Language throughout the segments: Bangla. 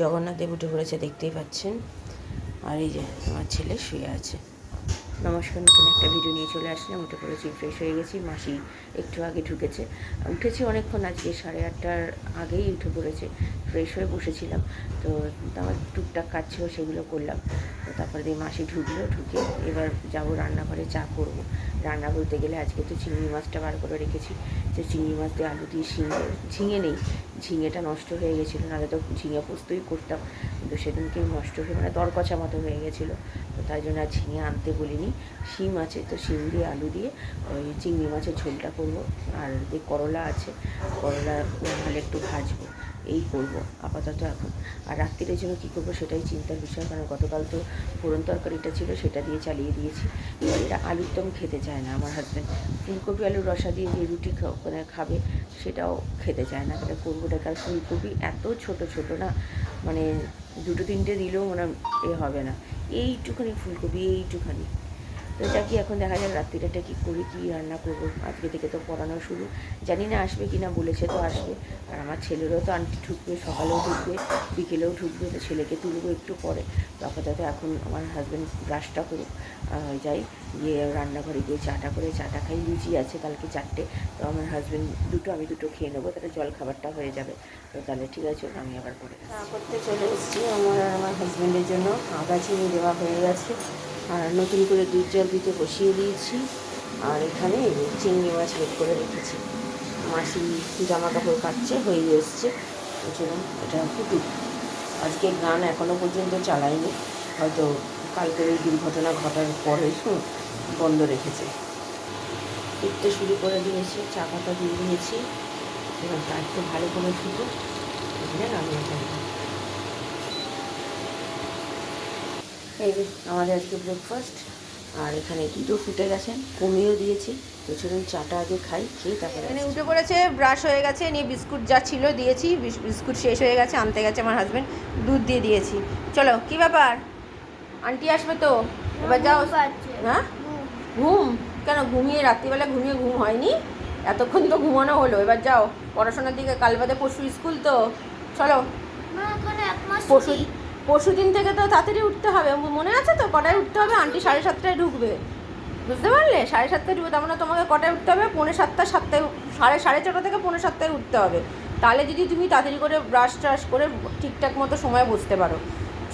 জগন্নাথ দেব উঠে পড়েছে দেখতেই পাচ্ছেন। আর এই যে আমার ছেলে শুয়ে আছে। নমস্কার, নতুন একটা ভিডিও নিয়ে চলে আসলাম। উঠে পড়েছি ফ্রেশ হয়ে গেছি। মাসি একটু আগে ঢুকেছে। উঠেছি অনেকক্ষণ আজকে, সাড়ে আটটার আগেই উঠে পড়েছে। ফ্রেশ হয়ে বসেছিলাম। তো আমার টুকটাক কাজ ছিল, সেগুলো করলাম। তো তারপরে দিয়ে মাসি ঢুকলো, ঢুকে এবার যাব রান্নাঘরে, চা করব। রান্না বলতে গেলে আজকে তো চিংড়ি মাছটা বার করে রেখেছি। যে চিংড়ি মাছ দিয়ে আলু দিয়ে ঝিঙে ঝিঙে নেই। ঝিঙেটা নষ্ট হয়ে গেছিল, নাহলে তো ঝিঙে পোস্তই করতাম। কিন্তু সেদিনকে নষ্ট হয়ে মানে দরকচা মতো হয়ে গেছিল। তাই জন্য আর ঝিঙে আনতে বলিনি। শিম আছে, তো শিম দিয়ে আলু দিয়ে ওই চিংড়ি মাছের ঝোলটা করব। আর যে করলা আছে, করলা নাহলে একটু ভাজবো। এই করব আপাতত এখন। আর রাত্রিরের জন্য কী করব সেটাই চিন্তার বিষয়, কারণ গতকাল তো ফোড়ন তরকারিটা ছিল, সেটা দিয়ে চালিয়ে দিয়েছি। এবার এরা আলুর দম খেতে চায় না, আমার হাজব্যান্ড ফুলকপি, আলুর রসা দিয়ে যে রুটি মানে খাবে, সেটাও খেতে চায় না। তাহলে করবোটা কারণ ফুলকপি এত ছোট ছোট না। মানে দুটো তিনটে দিলেও মানে এ হবে না। এইটুখানি ফুলকপি এইটুখানি। তো যা কি এখন দেখা যাক রাত্রিটা কী করি কী রান্না করব? আজকে থেকে তো পড়ানো শুরু। জানি না আসবে কি না বলেছে তো আসবে। আর আমার ছেলেরও তো আন্টি ঢুকবে, সকালেও ঢুকবে, বিকেলেও ঢুকবে, তো ছেলেকে তুলবো একটু পরে। আপাতত এখন আমার হাজব্যান্ড ব্রাশটা করুক। যাই, গিয়ে রান্নাঘরে গিয়ে চাটা করে, চাটা খাই, লুচি আছে কালকে চারটে। তো আমার হাজব্যান্ড দুটো, আমি দুটো খেয়ে নেব, তাহলে জল খাবারটা হয়ে যাবে। তো তাহলে ঠিক আছে আমি আবার পরে করতে চলে এসেছি আমার আর আমার হাজব্যান্ডের জন্য। আদা, চিনি দেওয়া হয়ে গেছে। আর নতুন করে দুধ জল দিতে বসিয়ে দিয়েছি। আর এখানে চিংড়ি মাছ বের করে রেখেছি। মাসি জামা কাপড় কাটছে, হয়ে এসছে। চলুন, এটা ফুটুক আজকে গান এখনও পর্যন্ত চালাইনি। হয়তো কালকের এই দুর্ঘটনা ঘটার পরে বন্ধ রেখেছে। ফুটতে শুরু করে দিয়েছে, চা পাতা দিয়ে দিয়েছি। এবার তার ভালো করে ফুটুক এখানে আমি এখানে এই যে আমাদের আজকে ব্রেকফাস্ট আর এখানে দুধও ফুটে গেছে কমিয়েও দিয়েছি। তো চলুন চাটা আগে খাই খেয়ে তারপরে এখানে উঠে পড়েছে ব্রাশ হয়ে গেছে নিয়ে বিস্কুট যা ছিল দিয়েছি বিস- বিস্কুট শেষ হয়ে গেছে আনতে গেছে আমার হাজব্যান্ড দুধ দিয়ে দিয়েছি। চলো কি ব্যাপার? আন্টি আসবে তো? এবার যাও। হ্যাঁ? ঘুম? কেন ঘুমিয়ে রাত্রিবেলা ঘুমিয়ে ঘুম হয়নি? এতক্ষণ তো ঘুমানো হলো এবার যাও। পড়াশোনার দিকে কাল বাদে পরশু স্কুল তো। চলো। পরশু পরশু দিন থেকে তো তাড়াতাড়ি উঠতে হবে। মনে আছে তো, কটায় উঠতে হবে? আন্টি সাড়ে সাতটায় ঢুকবে। বুঝতে পারলে? সাড়ে সাতটায় ঢুকবে, তার মানে তোমাকে কটায় উঠতে হবে? পৌনে সাতটা, সাতটায় সাড়ে সাড়ে ছটা থেকে পৌনে সাতটায় উঠতে হবে। তাহলে যদি তুমি তাড়াতাড়ি করে ব্রাশ ট্রাশ করে ঠিকঠাক মতো সময় বসতে পারো।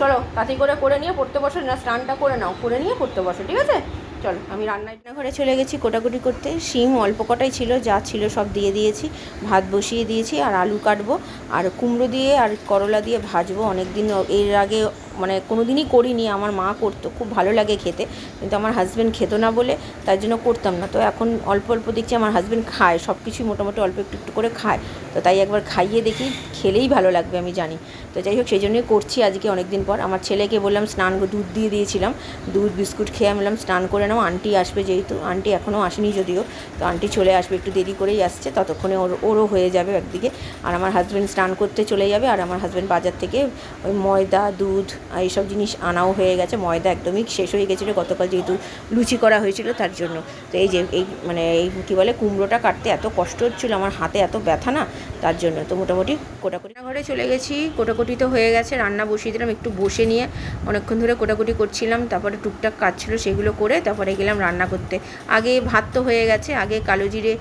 চলো, তাড়াতাড়ি করে করে নিয়ে পড়তে বসো, না স্নানটা করে নাও। করে নিয়ে পড়তে বসো, ঠিক আছে? চলো, আমি রান্না ঘরে চলে গেছি কোটাকুটি করতে। শিম অল্প কটাই ছিল, যা ছিল সব দিয়ে দিয়েছি। ভাত বসিয়ে দিয়েছি আর আলু কাটবো। আর কুমড়ো দিয়ে আর করলা দিয়ে ভাজবো। অনেক দিন এর আগে মানে কোনো দিনই করিনি, আমার মা করতো, খুব ভালো লাগে খেতে, কিন্তু আমার হাজব্যান্ড খেতো না বলে তার জন্য করতাম না। তো এখন অল্প অল্প দেখছি আমার হাজব্যান্ড খায় সব কিছুই মোটামুটি অল্প একটু একটু করে খায়, তো তাই একবার খাইয়ে দেখি, খেলেই ভালো লাগবে আমি জানি। তো যাই হোক, সেই জন্যই করছি আজকে অনেক দিন পর। আমার ছেলেকে বললাম, স্নান দুধ দিয়ে দিয়েছিলাম, দুধ, বিস্কুট খেয়ে আমি বললাম, স্নান করে নাও, আন্টি আসবে যেহেতু, আন্টি এখনও আসেনি যদিও, তো আন্টি চলে আসবে, একটু দেরি করেই আসছে, ততক্ষণে ওর, ওরও হয়ে যাবে একদিকে। আর আমার হাজব্যান্ড স্নান করতে চলে যাবে, আর আমার হাজব্যান্ড বাজার থেকে ওই ময়দা, দুধ এইসব জিনিস আনাও হয়ে গেছে। ময়দা একদমই শেষ হয়ে গেছিল। গতকাল যেহেতু লুচি করা হয়েছিল, তার জন্য। তো এই যে, এই মানে এই কী বলে, কুমড়োটা কাটতে এত কষ্ট হচ্ছিল, আমার হাতে এত ব্যথা না, তার জন্য। তো মোটামুটি কোটাকুটি ঘরে চলে গেছি। কোটাকুটি তো হয়ে গেছে, রান্না বসিয়ে দিলাম, একটু বসে নিয়ে অনেকক্ষণ ধরে কোটাকুটি করছিলাম। তারপরে টুকটাক কাজ ছিল সেগুলো করে তারপরে গেলাম রান্না করতে। আগে ভাত তো হয়ে গেছে, আগে কালো জিরে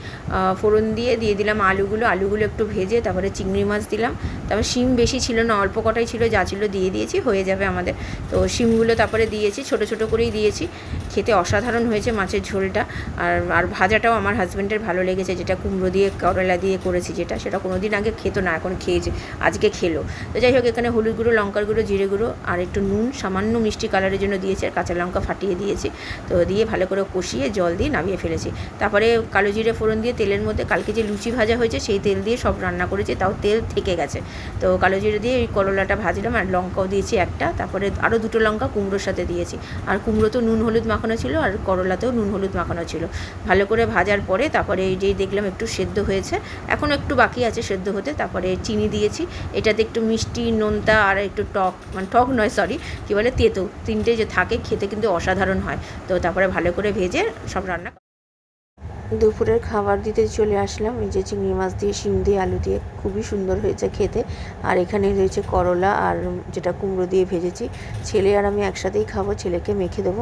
ফোড়ন দিয়ে দিয়ে দিলাম আলুগুলো। আলুগুলো একটু ভেজে তারপরে চিংড়ি মাছ দিলাম। তারপর শিম বেশি ছিল না, অল্প কটাই ছিল, যা ছিল দিয়ে দিয়েছি, হয়ে যাবে আমাদের। তো শিমগুলো তারপরে দিয়েছি ছোট ছোট করেই দিয়েছি। অসাধারণ হয়েছে মাছের ঝোলটা। আর আর ভাজাটাও আমার হাজব্যান্ডের ভালো লেগেছে, যেটা কুমড়ো দিয়ে, করলা দিয়ে করেছি যেটা, সেটা কোনো দিন আগে খেতো না, এখন খেয়েছে, আজকে খেলো। তো যাই হোক, এখানে হলুদ গুঁড়ো, লঙ্কার গুঁড়ো, জিরে গুঁড়ো, আর একটু নুন, সামান্য মিষ্টি কালারের জন্য দিয়েছি, আর কাঁচা লঙ্কা ফাটিয়ে দিয়েছি। তো দিয়ে ভালো করে কষিয়ে জল দিয়ে নামিয়ে ফেলেছি। তারপরে কালো জিরে ফোড়ন দিয়ে তেলের মধ্যে কালকে যে লুচি ভাজা হয়েছে, সেই তেল দিয়ে সব রান্না করেছি, তাও তেল থেকে গেছে। তো কালো জিরে দিয়ে ওই করলাটা ভাজলাম, আর লঙ্কাও দিয়েছি একটা, তারপরে আরও দুটো লঙ্কা কুমড়োর সাথে দিয়েছি। আর কুমড়ো তো নুন, হলুদ মাখানো ছিল আর করলাতেও নুন, হলুদ মাখানো ছিল। ভালো করে ভাজার পরে তারপরে এই যেই দেখলাম একটু সেদ্ধ হয়েছে। এখনও একটু বাকি আছে সেদ্ধ হতে, তারপরে চিনি দিয়েছি। এটাতে একটু মিষ্টি, নোনতা আর একটু টক মানে টক নয় সরি কী বলে, তেতো। তিনটে যে থাকে, খেতে কিন্তু অসাধারণ হয়। তো তারপরে ভালো করে ভেজে সব রান্না দুপুরের খাবার দিতে চলে আসলাম। এই যে চিংড়ি মাছ দিয়ে, শিম দিয়ে, আলু দিয়ে। খুবই সুন্দর হয়েছে খেতে। আর এখানে রয়েছে করলা আর যেটা কুমড়ো দিয়ে ভেজেছি। ছেলে আর আমি একসাথেই খাব, ছেলেকে মেখে দেবো।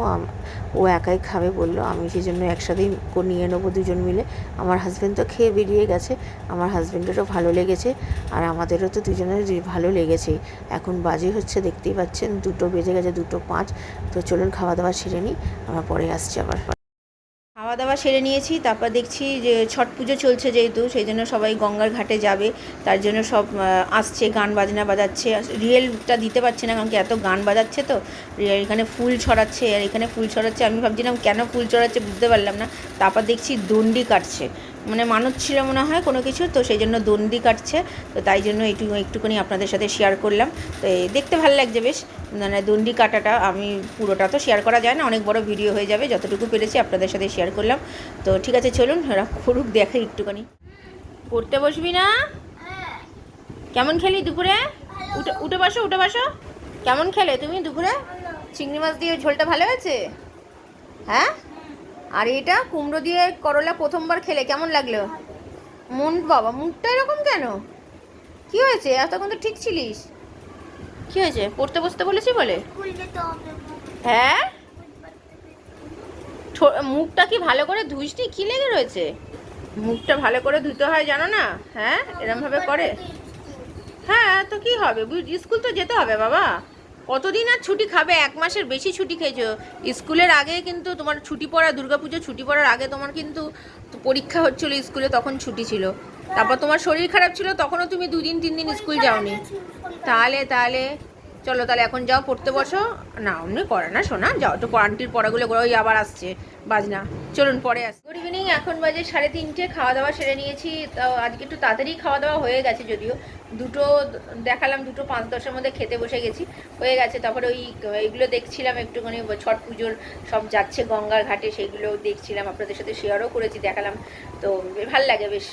ও একাই খাবে বলল। আমি সেই জন্য একসাথেই নিয়ে নেব দুজন মিলে। আমার হাজব্যান্ড তো খেয়ে বেরিয়ে গেছে। আমার হাজব্যান্ডেরও ভালো লেগেছে। আর আমাদেরও তো দুজনের ভালো লেগেছেই এখন বাজে হচ্ছে, দেখতেই পাচ্ছেন। দুটো বেজে গেছে, দুটো পাঁচ। তো চলুন খাওয়া দাওয়া সেরে নিই। আমরা পরে আসছি আবার। খাওয়া দাওয়া সেরে নিয়েছি, তারপর দেখছি যে ছট পুজো চলছে যেহেতু, সেই জন্য সবাই গঙ্গার ঘাটে যাবে। তার জন্য সব আসছে, গান বাজনা বাজাচ্ছে। রিয়েলটা দিতে পারছে না, কারণ কি এত গান বাজাচ্ছে তো। রিয়েল, এখানে ফুল ছড়াচ্ছে, আর এখানে ফুল ছড়াচ্ছে। আমি ভাবছিলাম কেন ফুল ছড়াচ্ছে বুঝতে পারলাম না। তারপর দেখছি দণ্ডি কাটছে। মানে মানত ছিল মনে হয় কোনো কিছু, তো সেই জন্য দণ্ডি কাটছে, তো তাই জন্য একটু, একটুখানি আপনাদের সাথে শেয়ার করলাম। তো দেখতে ভালো লাগছে বেশ মানে দণ্ডি কাটাটা আমি পুরোটা তো শেয়ার করা যায় না, অনেক বড় ভিডিও হয়ে যাবে, যতটুকু পেরেছি আপনাদের সাথে শেয়ার করলাম। তো ঠিক আছে, চলুন ওরা করুক, দেখে একটুখানি। পড়তে বসবি না? কেমন খেলি দুপুরে? উঠে উঠে বসো উঠে বসো। কেমন খেলে তুমি দুপুরে? চিংড়ি মাছ দিয়ে ঝোলটা ভালো হয়েছে? হ্যাঁ? আর এটা কুমড়ো দিয়ে করলা প্রথমবার খেলে কেমন লাগল? মন বাবা মুখটা এরকম কেন? কি হয়েছে? এতক্ষণ তো ঠিক ছিলিস। কি হয়েছে? পড়তে বসতে বলেছি বলে? হ্যাঁ? মুখটা কি ভালো করে ধুইসনি? কি লেগে রয়েছে? মুখটা ভালো করে ধুতে হয় জানো না? হ্যাঁ? এরম ভাবে করে? হ্যাঁ তো কি হবে? স্কুল তো যেতে হবে বাবা। কতদিন আর ছুটি খাবে? এক মাসের বেশি ছুটি খেয়েছো। স্কুলের আগে কিন্তু তোমার ছুটি পড়া, দুর্গাপুজো ছুটি পড়ার আগে তোমার কিন্তু পরীক্ষা হচ্ছিল স্কুলে, তখন ছুটি ছিল। তারপর তোমার শরীর খারাপ ছিল, তখনও তুমি দুদিন, তিন দিন স্কুল যাওনি। তাহলে তাহলে, চলো তাহলে এখন যাও, পড়তে বসো। না, অমনি করে না, শোনা, যাও তো আন্টির পড়াগুলো ওই আবার আসছে। বাজনা। চলুন, পরে আস। গুড ইভিনিং এখন বাজে সাড়ে তিনটে খাওয়া দাওয়া সেরে নিয়েছি। তাও আজকে একটু তাড়াতাড়ি খাওয়া দাওয়া হয়ে গেছে যদিও। দুটো, দেখালাম দুটো পাঁচ, দশের মধ্যে খেতে বসে গেছি। হয়ে গেছে, তারপরে ওই, এইগুলো দেখছিলাম একটুখানি ছট পুজোর সব যাচ্ছে গঙ্গার ঘাটে, সেইগুলো দেখছিলাম, আপনাদের সাথে শেয়ারও করেছি, দেখালাম। তো ভালো লাগে বেশ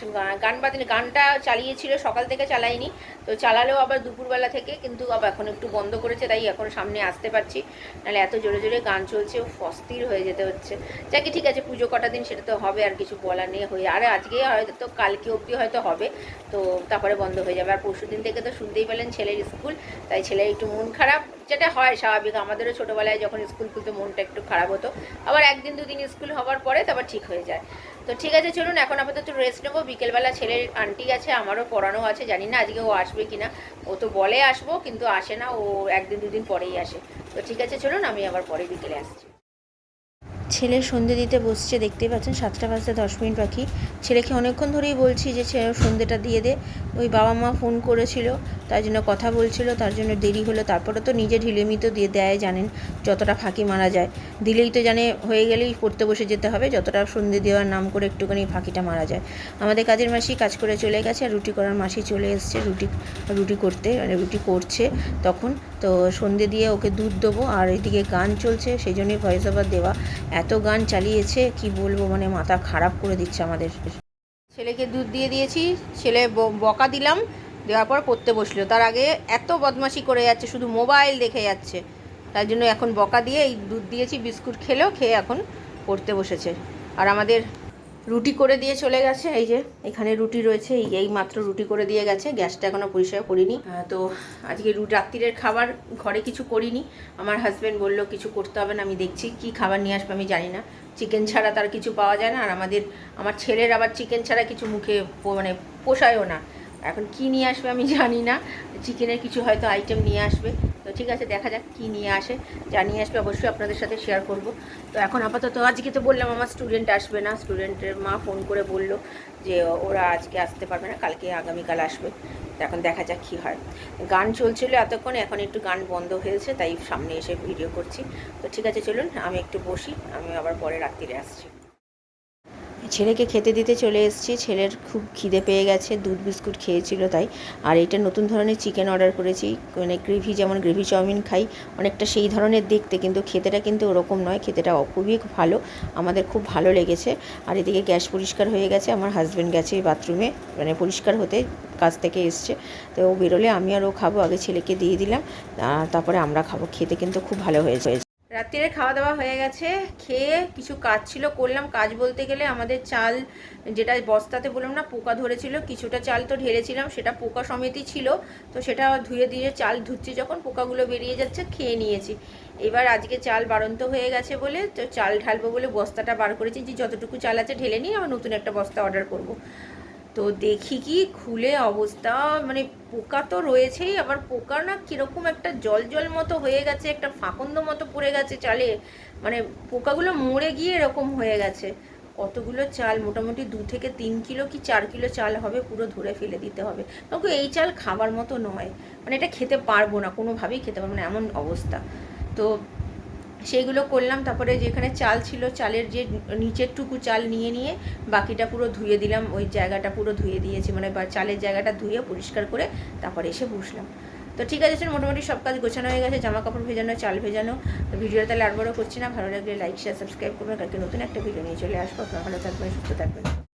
গান বাজনা, গানটা চালিয়েছিল, সকাল থেকে চালাইনি। তো চালালেও আবার দুপুরবেলা থেকে, কিন্তু আবার এখন একটু বন্ধ করেছে, তাই এখন সামনে আসতে পারছি। নাহলে এত জোরে জোরে গান চলছে অস্থির হয়ে যেতে হচ্ছে। যাকে ঠিক আছে, পুজো কটা দিন সেটা তো হবে, আর কিছু বলার নেই হয়ে আর আজকে হয়তো কালকে অবধি হয়তো হবে, তো তারপরে বন্ধ হয়ে যাবে। আর পরশু দিন থেকে তো শুনতেই পেলেন ছেলের স্কুল, তাই ছেলের একটু মন খারাপ, যেটা হয় স্বাভাবিক। আমাদেরও ছোটোবেলায় যখন স্কুল খুলতো মনটা একটু খারাপ হতো, আবার একদিন দুদিন স্কুল হওয়ার পরে তারপর ঠিক হয়ে যায়। তো ঠিক আছে, চলুন এখন আপাতত রেস্ট নেব। বিকেলবেলা ছেলের আন্টি আছে, আমারও পড়ানো আছে, জানি না আজকে ও আসবে কি না। ও তো বলে আসব, কিন্তু আসে না, ও একদিন দুদিন পরেই আসে। তো ঠিক আছে, চলুন আমি আবার পরে বিকেলে আসছি। ছেলে সন্ধে দিতে বসছে, দেখতেই পাচ্ছেন, সাতটা বাজতে দশ মিনিট বাকি। ছেলেকে অনেকক্ষণ ধরেই বলছি যে সন্ধেটা দিয়ে দে। ওই বাবা মা ফোন করেছিল তার জন্য কথা বলছিল, তার জন্য দেরি হলো। তারপরে তো নিজে ঢিলেমি তো দিয়ে দেয়, জানেন যতটা ফাঁকি মারা যায়। দিলেই তো জানে হয়ে গেলেই পড়তে বসে যেতে হবে, যতটা সন্ধে দেওয়ার নাম করে একটুখানি ফাঁকিটা মারা যায়। আমাদের কাজের মাসি কাজ করে চলে গেছে, আর রুটি করার মাসি চলে এসছে, রুটি রুটি করতে মানে রুটি করছে তখন। তো সন্ধে দিয়ে ওকে দুধ দেবো, আর এদিকে গান চলছে, সেই জন্যই ভয়েস ওভার দেওয়া। এত গান চালিয়েছে, কি বলব? মানে মাথা খারাপ করে দিচ্ছে আমাদের। ছেলেকে দুধ দিয়ে দিয়েছি, ছেলে বকা দিলাম, দেওয়ার পর পড়তে বসল। তার আগে এত বদমাশি করে যাচ্ছে, শুধু মোবাইল দেখে যাচ্ছে। তার জন্য এখন বকা দিয়ে এই দুধ দিয়েছি, বিস্কুট খেলেও খেয়ে এখন পড়তে বসেছে। আর আমাদের রুটি করে দিয়ে চলে গেছে, এই যে এখানে রুটি রয়েছে, এই মাত্র রুটি করে দিয়ে গেছে, গ্যাসটা এখনও পরিষ্কার করিনি। তো আজকে রাত্রিরের খাবার ঘরে কিছু করিনি। আমার হাজব্যান্ড বলল, কিছু করতে হবে না, আমি দেখছি কি খাবার নিয়ে আসবে, আমি জানি না। চিকেন ছাড়া তার কিছু পাওয়া যায় না, আর আমাদের, আমার ছেলের আবার চিকেন ছাড়া কিছু মুখে মানে পোষায়ও না। এখন কি নিয়ে আসবে, আমি জানি না। চিকেনের কিছু হয়তো আইটেম নিয়ে আসবে। ঠিক আছে, দেখা যাক কী নিয়ে আসে। যা নিয়ে আসবে অবশ্যই আপনাদের সাথে শেয়ার করব। তো এখন আপাতত, আজকে তো বললাম আমার স্টুডেন্ট আসবে না। স্টুডেন্টের মা ফোন করে বলল যে, ওরা আজকে আসতে পারবে না, কালকে আগামীকাল আসবে। তো এখন দেখা যাক কী হয়। গান চলছিল এতক্ষণ, এখন একটু গান বন্ধ হয়েছে, তাই সামনে এসে ভিডিও করছি। তো ঠিক আছে, চলুন, আমি একটু বসি, আমি আবার পরে রাত্রিরে আসছি। ছেলেকে খেতে দিতে চলে এসেছি। ছেলের খুব খিদে পেয়ে গেছে, দুধ বিস্কুট খেয়েছিল তাই। আর এটা নতুন ধরনের চিকেন অর্ডার করেছি। মানে গ্রেভি যেমন গ্রেভি চাউমিন খাই, অনেকটা সেই ধরনের দেখতে, কিন্তু খেতেটা কিন্তু ওরকম নয়। খেতেটা খুবই ভালো। আমাদের খুব ভালো লেগেছে। আর এদিকে গ্যাস পরিষ্কার হয়ে গেছে। আমার হাজব্যান্ড গেছে বাথরুমে মানে পরিষ্কার হতে কাজ থেকে এসছে। তো ও বেরোলে আমি আর ও খাব। আগে ছেলেকে দিয়ে দিলাম। তারপরে আমরা খাব। খেতে কিন্তু খুব ভালো হয়েছে। রাত্রিরে খাওয়া দাওয়া হয়ে গেছে, খেয়ে কিছু কাজ ছিল, করলাম। কাজ বলতে গেলে আমাদের চাল যেটা বস্তাতে বললাম না, পোকা ধরেছিল, কিছুটা চাল তো ঢেলেছিলাম, সেটা পোকা সমেতই ছিল। তো সেটা ধুয়ে দিয়ে চাল ধুচ্ছি যখন, পোকাগুলো বেরিয়ে যাচ্ছে, খেয়ে নিয়েছি। এবার আজকে চাল বাড়ন্ত হয়ে গেছে বলে, তো চাল ঢালবো বলে বস্তাটা বার করেছি, যে যতটুকু চাল আছে ঢেলে নিয়ে আবার নতুন একটা বস্তা অর্ডার করব। তো দেখি কি খুলে অবস্থা মানে পোকা তো রয়েছেই, আবার পোকা না কীরকম একটা জল জল মতো হয়ে গেছে, একটা ফাঁকন্দ মতো পড়ে গেছে চালে মানে পোকাগুলো মরে গিয়ে এরকম হয়ে গেছে। কতগুলো চাল, মোটামুটি দু থেকে তিন কিলো কি চার কিলো চাল হবে, পুরো ধরে ফেলে দিতে হবে। তবু এই চাল খাবার মতো নয় মানে এটা খেতে পারব না, কোনোভাবেই খেতে পারব না, এমন অবস্থা। তো সেইগুলো করলাম, তারপরে যেখানে চাল ছিল, চালের যে নিচের টুকু চাল নিয়ে নিয়ে বাকিটা পুরো ধুয়ে দিলাম, ওই জায়গাটা পুরো ধুয়ে দিয়েছি মানে চালের জায়গাটা ধুয়ে পরিষ্কার করে তারপরে এসে বসলাম। তো ঠিক আছে স্যার, মোটামুটি সব কাজ গোছানো হয়ে গেছে জামা কাপড় ভেজানো, চাল ভেজানো, তো ভিডিওটা তাহলে আর বড় করছি না, ভালো লাগলে লাইক শেয়ার সাবস্ক্রাইব করবেন, কালকে নতুন একটা ভিডিও নিয়ে চলে আসব ভালো থাকবেন, সুস্থ থাকবেন।